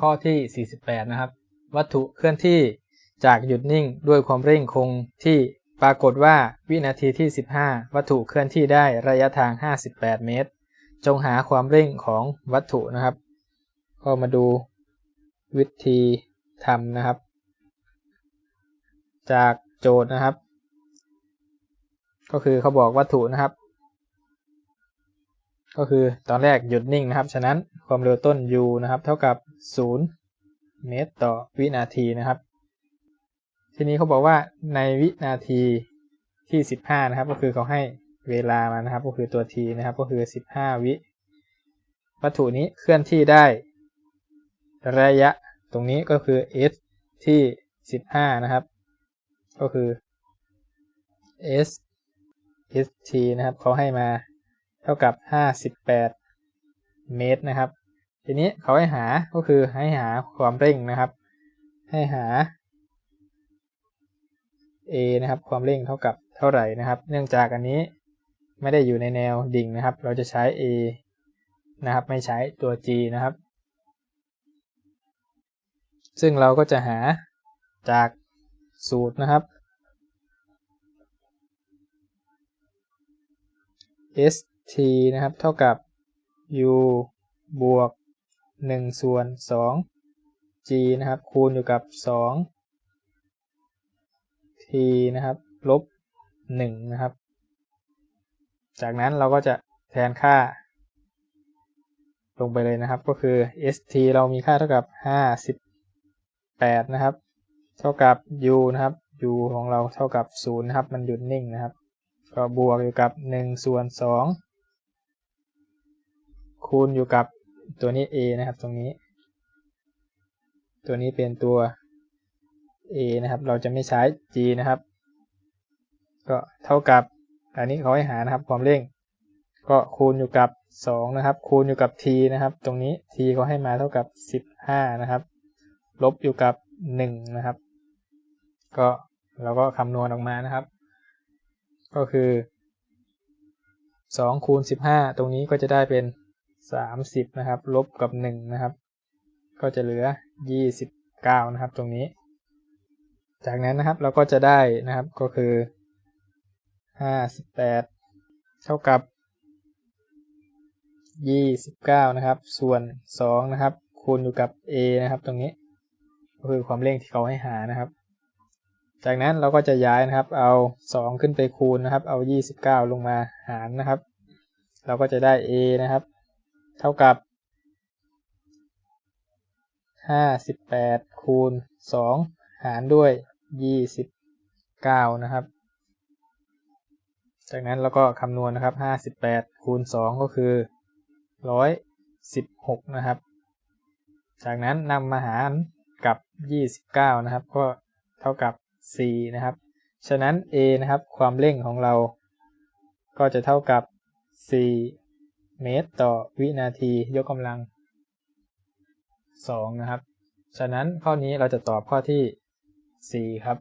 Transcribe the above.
ข้อที่ 48 นะครับ วัตถุเคลื่อนที่จากหยุดนิ่งด้วยความเร่งคงที่ปรากฏว่าวินาทีที่ 15 วัตถุเคลื่อนที่ได้ระยะทาง 58 เมตร จงหาความเร่งของวัตถุนะครับ ก็มาดูวิธีทำนะครับ จากโจทย์นะครับ ก็คือเขาบอกวัตถุนะครับ ก็คือตอนแรกหยุดนิ่งนะครับ ฉะนั้นความเร็วต้น u นะครับ เท่ากับ 0 เมตรต่อวินาทีนะครับ ทีนี้เขาบอกว่าในวินาทีที่ 15 นะครับ ก็คือเขาให้เวลามานะครับ ก็คือตัว t นะครับ ก็คือ 15 วิ วัตถุนี้เคลื่อนที่ได้ระยะตรงนี้ก็คือ s ที่ 15 นะครับ ก็คือ s st นะครับเขาให้มาเท่ากับ 58 เมตรนะครับ ทีนี้เขาให้หาก็คือให้หาความเร่งนะครับ ให้หา a นะครับ ความเร่งเท่ากับเท่าไหร่นะครับ เนื่องจากอันนี้ไม่ได้อยู่ในแนวดิ่งนะครับ เราจะใช้ a นะครับ ไม่ใช้ตัว g นะครับ ซึ่งเราก็จะหาจากสูตรนะครับ st นะครับ เท่ากับ u 1 ส่วน 2 g นะครับ คูณอยู่กับ 2 t นะครับ ลบ 1 นะครับ จากนั้นเราก็จะแทนค่า ลงไปเลยนะครับ ก็คือ st เรามีค่าเท่ากับ 58 นะครับ เท่ากับ u นะครับ u ของเราเท่ากับ 0 นะครับ มันหยุดนิ่งนะครับ ก็บวกอยู่กับ 1 ส่วน 2 คูณอยู่กับ ตัวนี้ a นะครับตรงนี้ ตัวนี้เป็นตัว a นะครับ เราจะไม่ใช้ g นะครับ ก็เท่ากับ อันนี้เขาให้หานะครับ ความเร่ง ก็คูณอยู่กับ 2 นะครับ คูณอยู่กับ t นะครับ ตรงนี้ t เขาให้มาเท่ากับ 15 นะครับ ลบอยู่กับ 1 นะครับ ก็เราก็คำนวณออกมานะครับ ก็คือ2คูณ15 ตรงนี้ก็จะได้เป็น 30นะครับ ลบกับ1นะครับ ก็จะเหลือ 29 นะครับ ตรงนี้ จากนั้นนะครับเราก็จะได้นะครับก็คือ 58 เท่ากับ 29 นะครับ ส่วน 2 นะครับ คูณอยู่กับ a นะครับ ตรงนี้ ก็คือความเร่งที่เขาให้หานะครับ จากนั้นเราก็จะย้ายนะครับ เอา 2 ขึ้นไปคูณนะครับ เอา 29 ลงมาหารนะครับ เราก็จะได้ a นะครับ เท่ากับ58คูณ2หารด้วย29นะครับ จากนั้นเราก็คำนวณนะครับ58คูณ2ก็คือ116นะครับ จากนั้นนำมาหารกับ29นะครับ ก็เท่ากับ c นะครับ ฉะนั้น a นะครับความเร่งของเราก็จะเท่ากับ4 เมตรต่อวินาทียกกำลัง2นะครับ ฉะนั้นข้อนี้เราจะตอบข้อที่ 4 ครับ